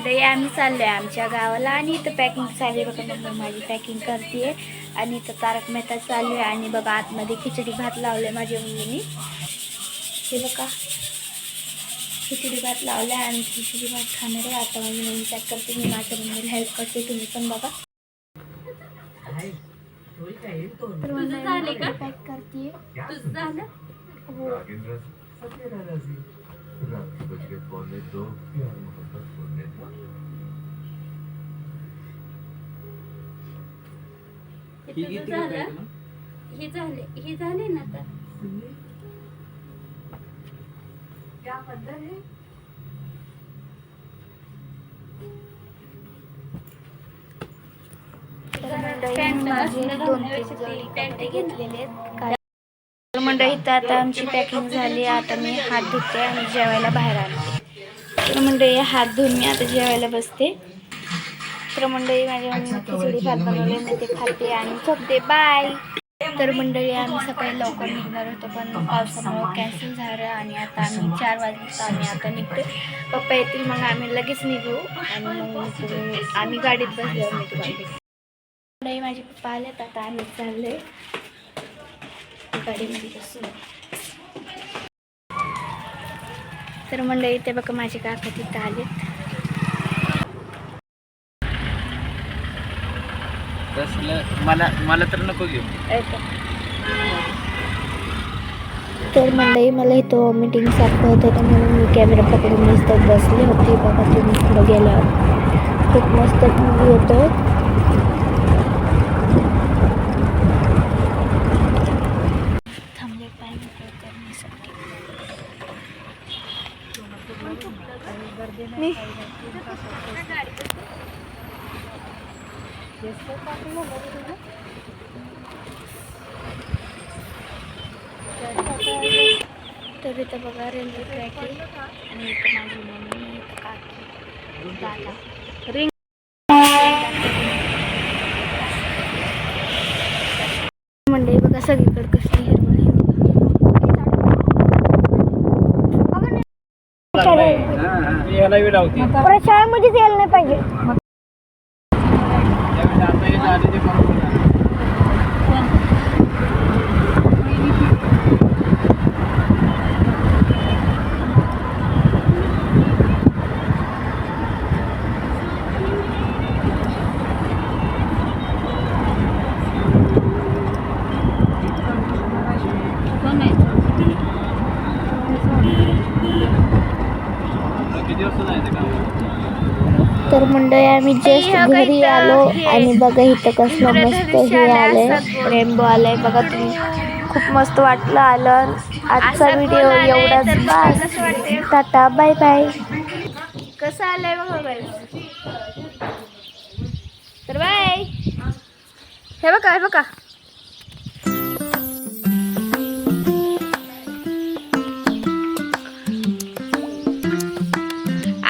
मंडळी आम्ही चाललो आहे आमच्या गावाला आणि इथं पॅकिंग चालू आहे बघा मम्मी माझी पॅकिंग करते आणि इथं तारक मेहता चालू आहे आणि बघा आतमध्ये खिचडी भात लावलं आहे माझ्या मम्मीने हे बघा खिचडी भात लावला आहे आणि खिचडी भात खाणार आहे. आता माझी मम्मी पॅक करते मी माझ्या मम्मीला हेल्प करते तुम्ही पण बघा. तर मंडळी पॅक करते तुझं झालं? हो. हे तुझं झालं. हे झाले हे झाले ना आता. तर मंडळी इथं आता आमची पॅकिंग झाली. आता मी हात धुते आणि जेवायला बाहेर आले. तर मंडळी हात धुवून मी आता जेवायला बसते. तर मंडळी माझ्या खिचडी भात बनवले मी ते खाते आणि झोपते. बाय तर मंडळी आम्ही सकाळी लवकर निघणार होतो पण पावसामुळे कॅन्सल झालं आणि आता आम्ही चार वाजता आम्ही आता निघतो पप्पा येतील मग आम्ही लगेच निघू आणि मग तुम्ही आम्ही गाडीत बसल्यावर मी भेटेन. मंडळी माझे पप्पा आलेत आता आम्ही चाललोय. गाडीमध्ये बसून तर मंडळी ते बघा माझे काका तिथं आलेत. तसलं मला मला तर नको घेऊ. तर मंडळी मला इथं मीटिंग सारखं होतं तर म्हणून मी कॅमेरा पकडून नुसतं बसले होते. बघा तुम्ही पुढं गेल्यावर. खूप मस्त मूवी होतो. मी तर इथं बघा रेल्वे ट्रॅक आहे आणि इथं माझी मम्मी काकी दादा. रिंग मंडळी बघा सगळीकडे कसली हिरवळ शाळेमध्येच यायला नाही पाहिजे. त्यावेळेस आता हे झाले तर मंडळी आम्ही जस्ट घरी आलो आणि बघा इथं कसलं मस्त हे आलंय. रेनबो आलंय. बघा तुम्ही खूप मस्त वाटलं आलं. आजचा व्हिडिओ एवढाच बास. टाटा बाय बाय कसं आलंय बघा तर बाय हे बघा हे बघा.